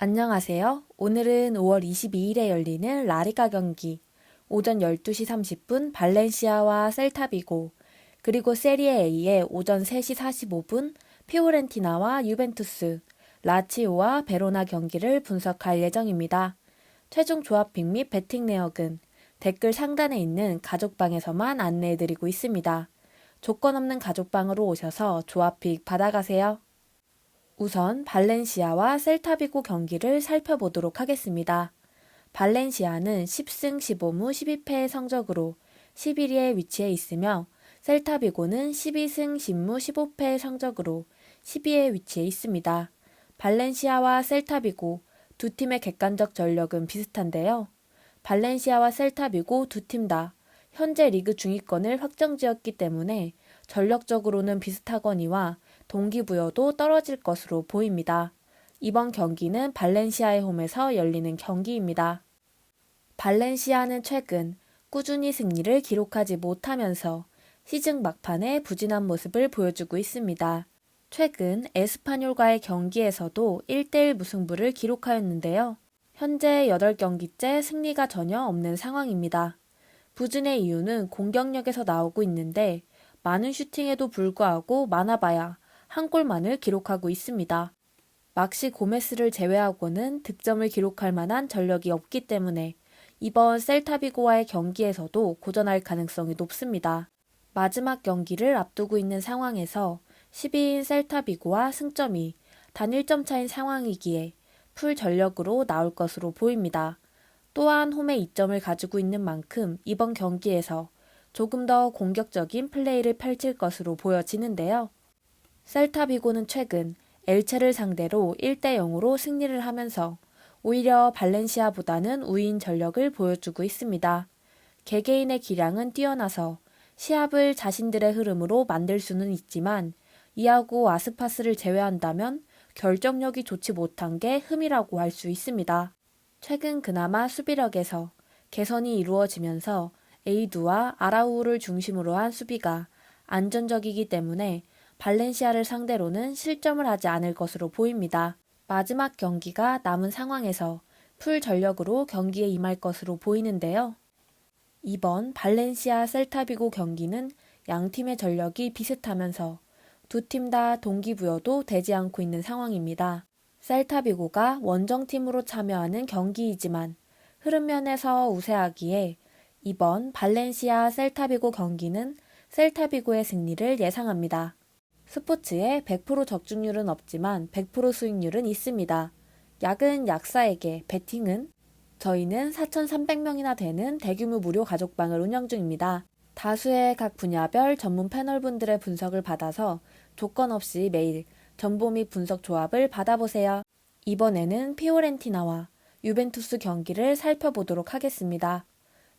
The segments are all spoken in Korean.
안녕하세요. 오늘은 5월 22일에 열리는 라리가 경기, 오전 12시 30분 발렌시아와 셀타비고, 그리고 세리에 A의 오전 3시 45분 피오렌티나와 유벤투스, 라치오와 베로나 경기를 분석할 예정입니다. 최종 조합픽 및 배팅 내역은 댓글 상단에 있는 가족방에서만 안내해드리고 있습니다. 조건 없는 가족방으로 오셔서 조합픽 받아가세요. 우선 발렌시아와 셀타비고 경기를 살펴보도록 하겠습니다. 발렌시아는 10승 15무 12패의 성적으로 11위에 위치해 있으며 셀타비고는 12승 10무 15패의 성적으로 12위에 위치해 있습니다. 발렌시아와 셀타비고 두 팀의 객관적 전력은 비슷한데요. 발렌시아와 셀타비고 두 팀 다 현재 리그 중위권을 확정지었기 때문에 전력적으로는 비슷하거니와 동기부여도 떨어질 것으로 보입니다. 이번 경기는 발렌시아의 홈에서 열리는 경기입니다. 발렌시아는 최근 꾸준히 승리를 기록하지 못하면서 시즌 막판에 부진한 모습을 보여주고 있습니다. 최근 에스파뇰과의 경기에서도 1대1 무승부를 기록하였는데요. 현재 8경기째 승리가 전혀 없는 상황입니다. 부진의 이유는 공격력에서 나오고 있는데 많은 슈팅에도 불구하고 많아봐야 한 골만을 기록하고 있습니다. 막시 고메스를 제외하고는 득점을 기록할 만한 전력이 없기 때문에 이번 셀타비고와의 경기에서도 고전할 가능성이 높습니다. 마지막 경기를 앞두고 있는 상황에서 12인 셀타비고와 승점이 단 1점 차인 상황이기에 풀 전력으로 나올 것으로 보입니다. 또한 홈에 2점을 가지고 있는 만큼 이번 경기에서 조금 더 공격적인 플레이를 펼칠 것으로 보여지는데요. 셀타비고는 최근 엘체를 상대로 1대 0으로 승리를 하면서 오히려 발렌시아보다는 우위인 전력을 보여주고 있습니다. 개개인의 기량은 뛰어나서 시합을 자신들의 흐름으로 만들 수는 있지만 이하고 아스파스를 제외한다면 결정력이 좋지 못한 게 흠이라고 할 수 있습니다. 최근 그나마 수비력에서 개선이 이루어지면서 에이두와 아라우를 중심으로 한 수비가 안전적이기 때문에 발렌시아를 상대로는 실점을 하지 않을 것으로 보입니다. 마지막 경기가 남은 상황에서 풀 전력으로 경기에 임할 것으로 보이는데요. 이번 발렌시아 셀타비고 경기는 양 팀의 전력이 비슷하면서 두 팀 다 동기부여도 되지 않고 있는 상황입니다. 셀타비고가 원정팀으로 참여하는 경기이지만 흐름면에서 우세하기에 이번 발렌시아 셀타비고 경기는 셀타비고의 승리를 예상합니다. 스포츠에 100% 적중률은 없지만 100% 수익률은 있습니다. 약은 약사에게, 베팅은 저희는 4,300명이나 되는 대규모 무료 가족방을 운영 중입니다. 다수의 각 분야별 전문 패널분들의 분석을 받아서 조건 없이 매일 정보 및 분석 조합을 받아보세요. 이번에는 피오렌티나와 유벤투스 경기를 살펴보도록 하겠습니다.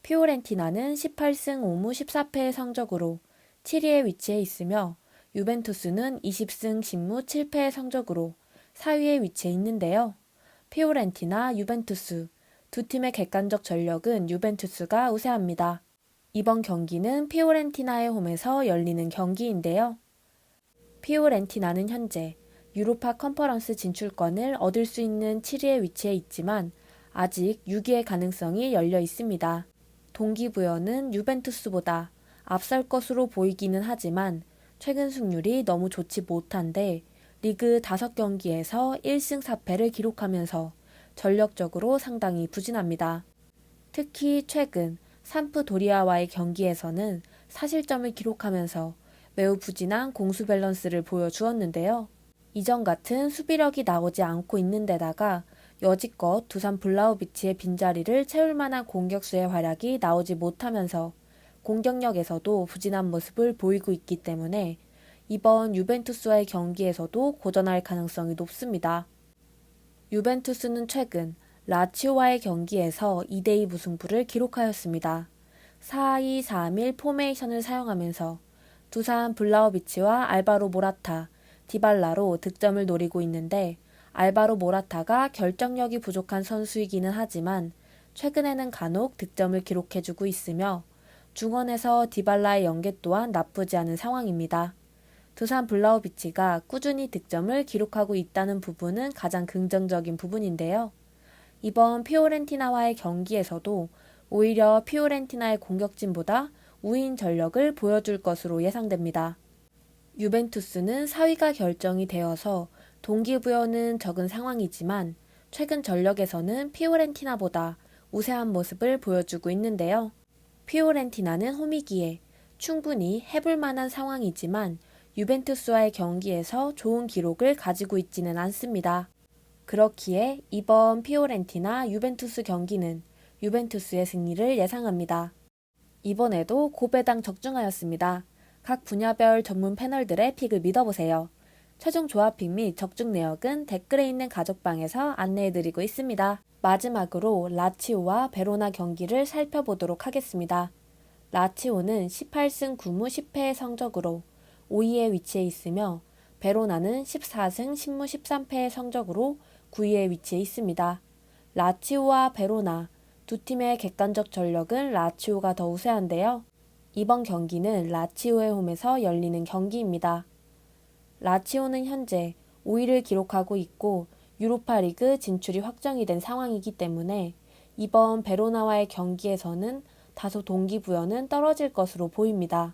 피오렌티나는 18승 5무 14패의 성적으로 7위에 위치해 있으며 유벤투스는 20승 10무 7패의 성적으로 4위에 위치해 있는데요. 피오렌티나, 유벤투스 두 팀의 객관적 전력은 유벤투스가 우세합니다. 이번 경기는 피오렌티나의 홈에서 열리는 경기인데요. 피오렌티나는 현재 유로파 컨퍼런스 진출권을 얻을 수 있는 7위에 위치해 있지만 아직 6위의 가능성이 열려 있습니다. 동기부여는 유벤투스보다 앞설 것으로 보이기는 하지만 최근 승률이 너무 좋지 못한데 리그 5경기에서 1승 4패를 기록하면서 전력적으로 상당히 부진합니다. 특히 최근 산프 도리아와의 경기에서는 사실점을 기록하면서 매우 부진한 공수 밸런스를 보여주었는데요. 이전 같은 수비력이 나오지 않고 있는 데다가 여지껏 두산 블라우비치의 빈자리를 채울 만한 공격수의 활약이 나오지 못하면서 공격력에서도 부진한 모습을 보이고 있기 때문에 이번 유벤투스와의 경기에서도 고전할 가능성이 높습니다. 유벤투스는 최근 라치오와의 경기에서 2대2 무승부를 기록하였습니다. 4-2-3-1 포메이션을 사용하면서 두산 블라우비치와 알바로 모라타, 디발라로 득점을 노리고 있는데 알바로 모라타가 결정력이 부족한 선수이기는 하지만 최근에는 간혹 득점을 기록해주고 있으며 중원에서 디발라의 연계 또한 나쁘지 않은 상황입니다. 두산 블라우비치가 꾸준히 득점을 기록하고 있다는 부분은 가장 긍정적인 부분인데요. 이번 피오렌티나와의 경기에서도 오히려 피오렌티나의 공격진보다 우인 전력을 보여줄 것으로 예상됩니다. 유벤투스는 4위가 결정이 되어서 동기부여는 적은 상황이지만 최근 전력에서는 피오렌티나보다 우세한 모습을 보여주고 있는데요. 피오렌티나는 홈이기에 충분히 해볼 만한 상황이지만 유벤투스와의 경기에서 좋은 기록을 가지고 있지는 않습니다. 그렇기에 이번 피오렌티나 유벤투스 경기는 유벤투스의 승리를 예상합니다. 이번에도 고배당 적중하였습니다. 각 분야별 전문 패널들의 픽을 믿어보세요. 최종 조합픽 및 적중 내역은 댓글에 있는 가족방에서 안내해드리고 있습니다. 마지막으로 라치오와 베로나 경기를 살펴보도록 하겠습니다. 라치오는 18승 9무 10패의 성적으로 5위에 위치해 있으며 베로나는 14승 10무 13패의 성적으로 9위에 위치해 있습니다. 라치오와 베로나 두 팀의 객관적 전력은 라치오가 더 우세한데요. 이번 경기는 라치오의 홈에서 열리는 경기입니다. 라치오는 현재 5위를 기록하고 있고 유로파 리그 진출이 확정이 된 상황이기 때문에 이번 베로나와의 경기에서는 다소 동기부여는 떨어질 것으로 보입니다.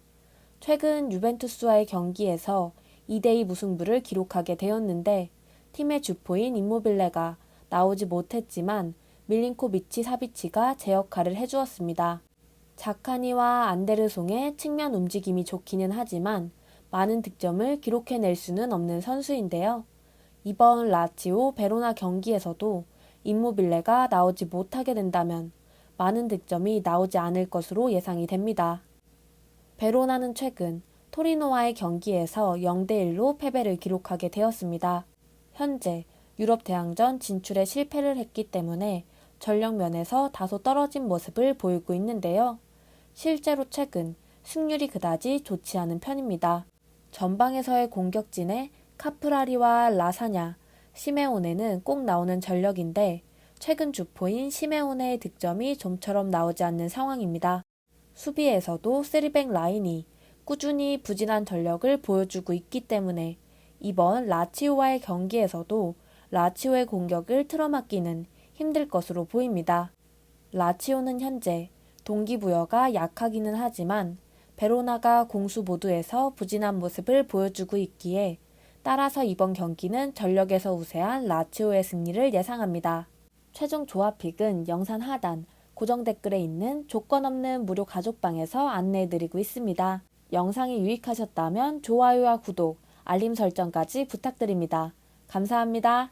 최근 유벤투스와의 경기에서 2대2 무승부를 기록하게 되었는데 팀의 주포인 임모빌레가 나오지 못했지만 밀린코비치 사비치가 제 역할을 해주었습니다. 자카니와 안데르송의 측면 움직임이 좋기는 하지만 많은 득점을 기록해낼 수는 없는 선수인데요. 이번 라치오 베로나 경기에서도 임모빌레가 나오지 못하게 된다면 많은 득점이 나오지 않을 것으로 예상이 됩니다. 베로나는 최근 토리노와의 경기에서 0대1로 패배를 기록하게 되었습니다. 현재 유럽 대항전 진출에 실패를 했기 때문에 전력 면에서 다소 떨어진 모습을 보이고 있는데요. 실제로 최근 승률이 그다지 좋지 않은 편입니다. 전방에서의 공격진에 카프라리와 라사냐, 시메오네는 꼭 나오는 전력인데 최근 주포인 시메오네의 득점이 좀처럼 나오지 않는 상황입니다. 수비에서도 쓰리백 라인이 꾸준히 부진한 전력을 보여주고 있기 때문에 이번 라치오와의 경기에서도 라치오의 공격을 틀어막기는 힘들 것으로 보입니다. 라치오는 현재 동기부여가 약하기는 하지만 베로나가 공수 모두에서 부진한 모습을 보여주고 있기에 따라서 이번 경기는 전력에서 우세한 라치오의 승리를 예상합니다. 최종 조합픽은 영상 하단 고정 댓글에 있는 조건 없는 무료 가족방에서 안내해드리고 있습니다. 영상이 유익하셨다면 좋아요와 구독, 알림 설정까지 부탁드립니다. 감사합니다.